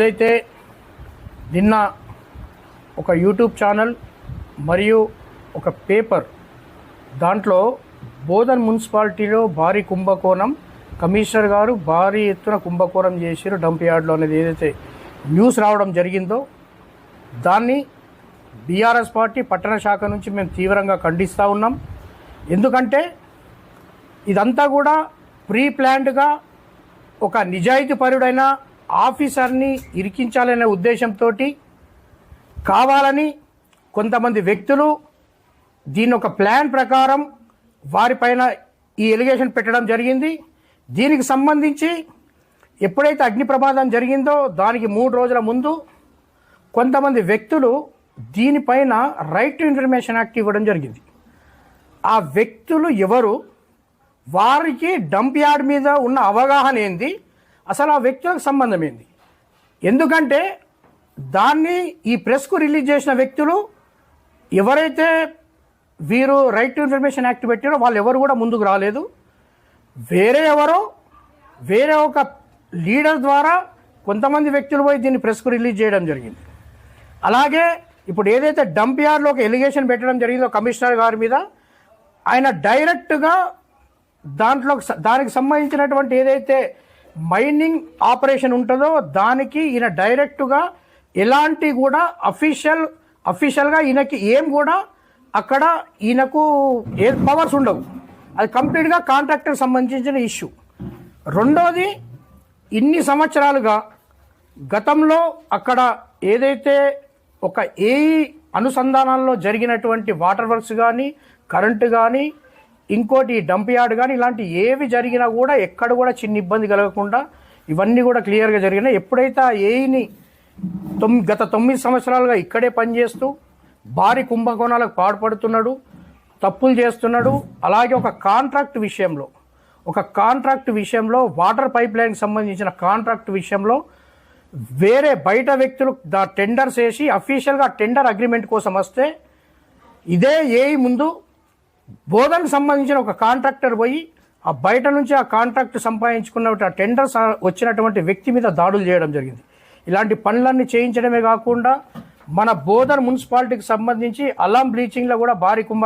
ఏదైతే నిన్న ఒక యూట్యూబ్ ఛానల్ మరియు ఒక పేపర్ దాంట్లో బోధన్ మున్సిపాలిటీలో భారీ కుంభకోణం కమిషనర్ గారు భారీ ఎత్తున కుంభకోణం చేసారు డంప్ యార్డ్లో అనేది ఏదైతే న్యూస్ రావడం జరిగిందో దాన్ని బీఆర్ఎస్ పార్టీ పట్టణ శాఖ నుంచి మేము తీవ్రంగా ఖండిస్తూ ఉన్నాం. ఎందుకంటే ఇదంతా కూడా ప్రీ ప్లాన్డ్గా ఒక నిజాయితీ పరుడైన ఆఫీసర్ని ఇరికించాలనే ఉద్దేశంతో కావాలని కొంతమంది వ్యక్తులు దీని ఒక ప్లాన్ ప్రకారం వారిపైన ఈ ఎలిగేషన్ పెట్టడం జరిగింది. దీనికి సంబంధించి ఎప్పుడైతే అగ్ని ప్రమాదం జరిగిందో దానికి మూడు రోజుల ముందు కొంతమంది వ్యక్తులు దీనిపైన రైట్ టు ఇన్ఫర్మేషన్ యాక్ట్ ఇవ్వడం జరిగింది. ఆ వ్యక్తులు ఎవరు? వారికి డంప్ యార్డ్ మీద ఉన్న అవగాహన ఏంది? అసలు ఆ వ్యక్తులకు సంబంధం ఏంది? ఎందుకంటే దాన్ని ఈ ప్రెస్కు రిలీజ్ చేసిన వ్యక్తులు ఎవరైతే వీరు రైట్ టు ఇన్ఫర్మేషన్ యాక్ట్ పెట్టారో వాళ్ళు ఎవరు కూడా ముందుకు రాలేదు. వేరే ఎవరో వేరే ఒక లీడర్ ద్వారా కొంతమంది వ్యక్తులు పోయి దీన్ని ప్రెస్కు రిలీజ్ చేయడం జరిగింది. అలాగే ఇప్పుడు ఏదైతే డంప్ యార్డ్లో ఒక ఎలిగేషన్ పెట్టడం జరిగిందో కమిషనర్ గారి మీద ఆయన డైరెక్ట్గా దాంట్లో దానికి సంబంధించినటువంటి ఏదైతే మైనింగ్ ఆపరేషన్ ఉంటుందో దానికి ఈయన డైరెక్ట్గా ఎలాంటి కూడా అఫీషియల్ అఫీషియల్గా ఈయనకి ఏం కూడా అక్కడ ఈయనకు ఏ పవర్స్ ఉండవు. అది కంప్లీట్గా కాంట్రాక్టర్ సంబంధించిన ఇష్యూ. రెండోది ఇన్ని సంవత్సరాలుగా గతంలో అక్కడ ఏదైతే ఒక ఏఈ అనుసంధానాల్లో జరిగినటువంటి వాటర్ వర్క్స్ కానీ కరెంటు కానీ ఇంకోటి డంప్ యార్డ్ కానీ ఇలాంటి ఏవి జరిగినా కూడా ఎక్కడ కూడా చిన్న ఇబ్బంది కలగకుండా ఇవన్నీ కూడా క్లియర్గా జరిగినాయి. ఎప్పుడైతే ఆ ఏఈని తొమ్ గత తొమ్మిది సంవత్సరాలుగా ఇక్కడే పనిచేస్తూ భారీ కుంభకోణాలకు పాడుపడుతున్నాడు తప్పులు చేస్తున్నాడు. అలాగే ఒక కాంట్రాక్ట్ విషయంలో ఒక కాంట్రాక్ట్ విషయంలో వాటర్ పైప్ లైన్కి సంబంధించిన కాంట్రాక్ట్ విషయంలో వేరే బయట వ్యక్తులు దా టెండర్స్ వేసి అఫీషియల్గా టెండర్ అగ్రిమెంట్ కోసం వస్తే ఇదే ఏఐ ముందు బోధనకు సంబంధించిన ఒక కాంట్రాక్టర్ పోయి ఆ బయట నుంచి ఆ కాంట్రాక్ట్ సంపాదించుకున్న ఆ టెండర్స్ వచ్చినటువంటి వ్యక్తి మీద దాడులు చేయడం జరిగింది. ఇలాంటి పనులన్నీ చేయించడమే కాకుండా మన బోధన్ మున్సిపాలిటీకి సంబంధించి అల్లం బ్లీచింగ్లో కూడా భారీ కుంభ